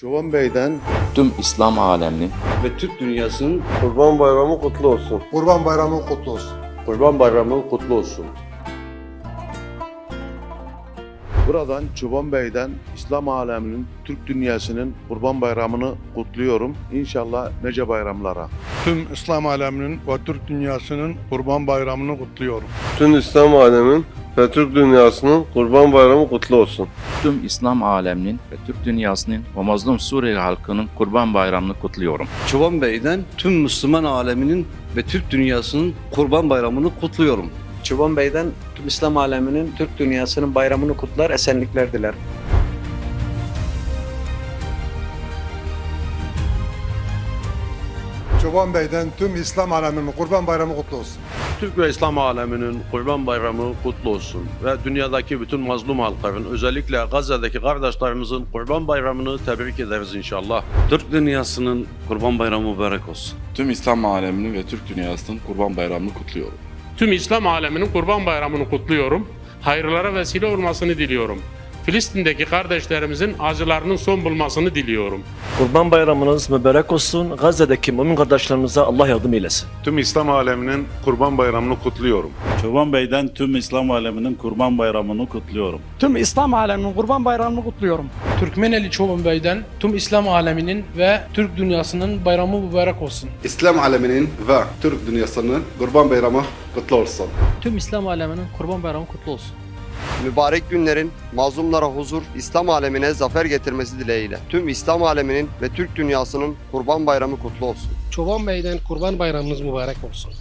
Çoban Bey'den tüm İslam aleminin ve Türk dünyasının Kurban Bayramı kutlu olsun. Kurban Bayramı kutlu olsun. Kurban Bayramı kutlu olsun. buradan Çoban Bey'den İslam aleminin, Türk dünyasının Kurban Bayramı'nı kutluyorum. İnşallah nice bayramlara. Tüm İslam aleminin ve Türk dünyasının Kurban Bayramı'nı kutluyorum. Tüm İslam alemin ve Türk dünyasının Kurban Bayramı kutlu olsun. tüm İslam aleminin ve Türk dünyasının ve mazlum Suriye halkının Kurban Bayramı'nı kutluyorum. Çoban Bey'den tüm Müslüman aleminin ve Türk dünyasının Kurban Bayramı'nı kutluyorum. Çoban Bey'den tüm İslam aleminin, Türk dünyasının bayramını kutlar, esenlikler diler. Çoban Bey'den tüm İslam aleminin Kurban Bayramı kutlu olsun. Türk ve İslam aleminin Kurban Bayramı kutlu olsun ve dünyadaki bütün mazlum halkların özellikle Gazze'deki kardeşlerimizin Kurban Bayramını tebrik ederiz inşallah. Türk dünyasının Kurban Bayramı mübarek olsun. Tüm İslam aleminin ve Türk dünyasının Kurban Bayramı'nı kutluyorum. Tüm İslam aleminin Kurban Bayramı'nı kutluyorum. Hayırlara vesile olmasını diliyorum. Filistin'deki kardeşlerimizin acılarının son bulmasını diliyorum. Kurban bayramınız mübarek olsun. Gazze'deki mümin kardeşlerimize Allah yardım eylesin. Tüm İslam aleminin Kurban Bayramı'nı kutluyorum. Çoban Bey'den tüm İslam aleminin Kurban Bayramı'nı kutluyorum. Tüm İslam aleminin Kurban Bayramı'nı kutluyorum. Türkmeneli Çoban Bey'den tüm İslam aleminin ve Türk dünyasının bayramı mübarek olsun. İslam aleminin ve Türk dünyasının Kurban Bayramı kutlu olsun. Tüm İslam aleminin Kurban Bayramı kutlu olsun. Mübarek günlerin mazlumlara huzur, İslam alemine zafer getirmesi dileğiyle. Tüm İslam aleminin ve Türk dünyasının Kurban Bayramı kutlu olsun. Çoban Bey'den Kurban Bayramınız mübarek olsun.